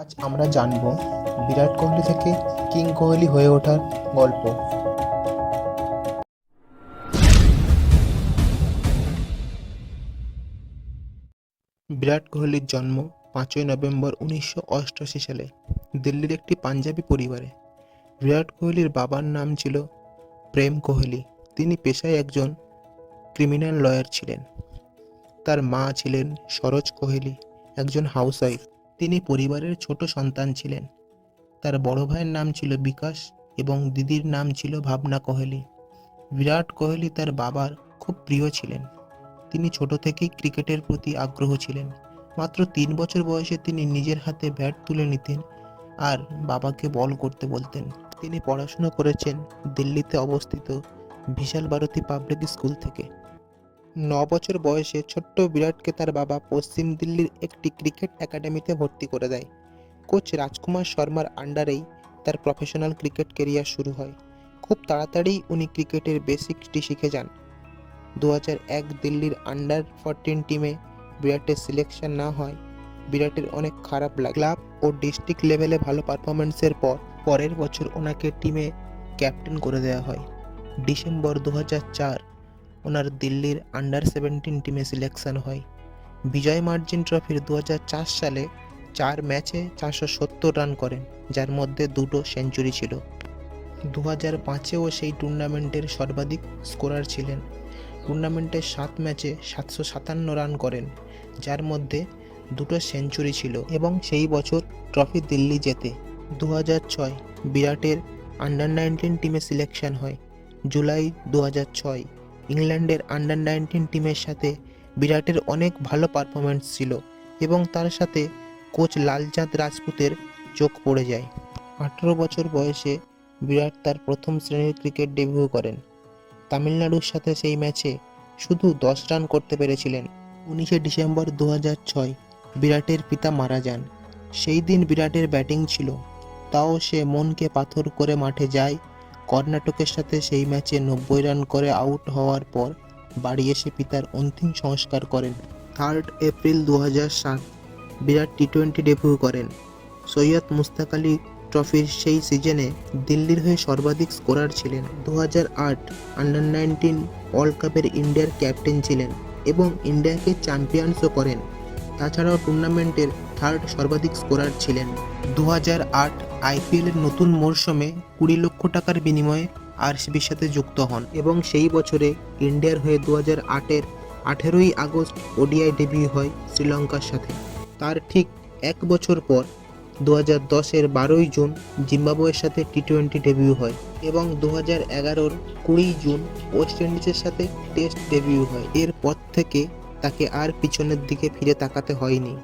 আজ আমরা জানব বিরাট কোহলি থেকে কিং কোহলি হয়ে ওঠার গল্প। বিরাট কোহলির জন্ম পাঁচই নভেম্বর উনিশশো অষ্টআশি সালে দিল্লির একটি পাঞ্জাবি পরিবারে। বিরাট কোহলির বাবার নাম ছিল প্রেম কোহলি। তিনি পেশায় একজন ক্রিমিনাল লয়ার ছিলেন। তার মা ছিলেন সরোজ কোহলি, একজন হাউসওয়াইফ। তিনি পরিবারের ছোট সন্তান ছিলেন। তার বড় ভাইয়ের নাম ছিল বিকাশ এবং দিদির নাম ছিল ভাবনা কোহলি। বিরাট কোহলি তার বাবার খুব প্রিয় ছিলেন। তিনি ছোট থেকেই ক্রিকেটের প্রতি আগ্রহ ছিলেন। মাত্র তিন বছর বয়সে তিনি নিজের হাতে ব্যাট তুলে নিতেন আর বাবাকে বল করতে বলতেন। তিনি পড়াশুনো করেছেন দিল্লিতে অবস্থিত বিশাল ভারতী পাবলিক স্কুল থেকে। ন বছর বয়সে ছোট্ট বিরাটকে তার বাবা পশ্চিম দিল্লির একটি ক্রিকেট একাডেমিতে ভর্তি করে দেয়। কোচ রাজকুমার শর্মার আন্ডারেই তার প্রফেশনাল ক্রিকেট কেরিয়ার শুরু হয়। খুব তাড়াতাড়ি উনি ক্রিকেটের বেসিকটি শিখে যান। দু এক দিল্লির আন্ডার ফোরটিন টিমে বিরাটের সিলেকশন না হয়, বিরাটের অনেক খারাপ লাগে। ক্লাব ও ডিস্ট্রিক্ট লেভেলে ভালো পারফরমেন্সের পর পরের বছর ওনাকে টিমে ক্যাপ্টেন করে দেওয়া হয়। ডিসেম্বর দু ওনার দিল্লির আন্ডার সেভেন্টিন টিমে সিলেকশন হয়। বিজয় মার্জিন ট্রফির দু হাজার চার সালে চার ম্যাচে চারশো সত্তর রান করেন, যার মধ্যে দুটো সেঞ্চুরি ছিল। দু হাজার পাঁচেও সেই টুর্নামেন্টের সর্বাধিক স্কোরার ছিলেন। টুর্নামেন্টের সাত ম্যাচে সাতশো সাতান্ন রান করেন, যার মধ্যে দুটো সেঞ্চুরি ছিল এবং সেই বছর ট্রফি দিল্লি জেতে। দু হাজার ছয় বিরাটের আন্ডার নাইনটিন টিমে সিলেকশন হয়, জুলাই দু হাজার ছয়। ইংল্যান্ডের আন্ডার নাইনটিন টিমের সাথে বিরাটের অনেক ভালো পারফরমেন্স ছিল এবং তার সাথে কোচ লালচাঁদ রাজপুতের চোখ পড়ে যায়। আঠেরো বছর বয়সে বিরাট তার প্রথম শ্রেণির ক্রিকেট ডেবিউ করেন। তামিলনাড়ুর সাথে সেই ম্যাচে শুধু দশ রান করতে পেরেছিলেন। উনিশে ডিসেম্বর দু ছয় বিরাটের পিতা মারা যান। সেই দিন বিরাটের ব্যাটিং ছিল, তাও সে মনকে পাথর করে মাঠে যায় কর্ণাটকের সাথে সেই ম্যাচে নব্বই রান করে আউট হওয়ার পর বাড়ি এসে পিতার অন্তিম সংস্কার করেন। থার্ড এপ্রিল দু সাত বিরাট টি টোয়েন্টি ডেবিউ করেন। সৈয়দ মুস্তাক আলী ট্রফির সেই সিজনে দিল্লির হয়ে সর্বাধিক স্কোরার ছিলেন। দু আট আন্ডার নাইনটিন ওয়ার্ল্ড কাপের ইন্ডিয়ার ক্যাপ্টেন ছিলেন এবং ইন্ডিয়াকে চ্যাম্পিয়ন্সও করেন। তাছাড়াও টুর্নামেন্টের থার্ড সর্বাধিক স্কোরার ছিলেন। দু আট আইপিএলের নতুন মরশুমে কুড়ি লক্ষ টাকার বিনিময়ে আরসিবির সাথে যুক্ত হন এবং সেই বছরে ইন্ডিয়ার হয়ে দু হাজার আটের আঠেরোই আগস্ট ওডিআই ডেবিউ হয় শ্রীলঙ্কার সাথে। তার ঠিক এক বছর পর দু হাজার দশের বারোই জুন জিম্বাবুয়ের সাথে টি টোয়েন্টি ডেবিউ হয় এবং দু হাজার এগারোর কুড়ি জুন ওয়েস্ট ইন্ডিজের সাথে টেস্ট ডেবিউ হয়। এরপর থেকে তাকে আর পিছনের দিকে ফিরে তাকাতে হয়নি।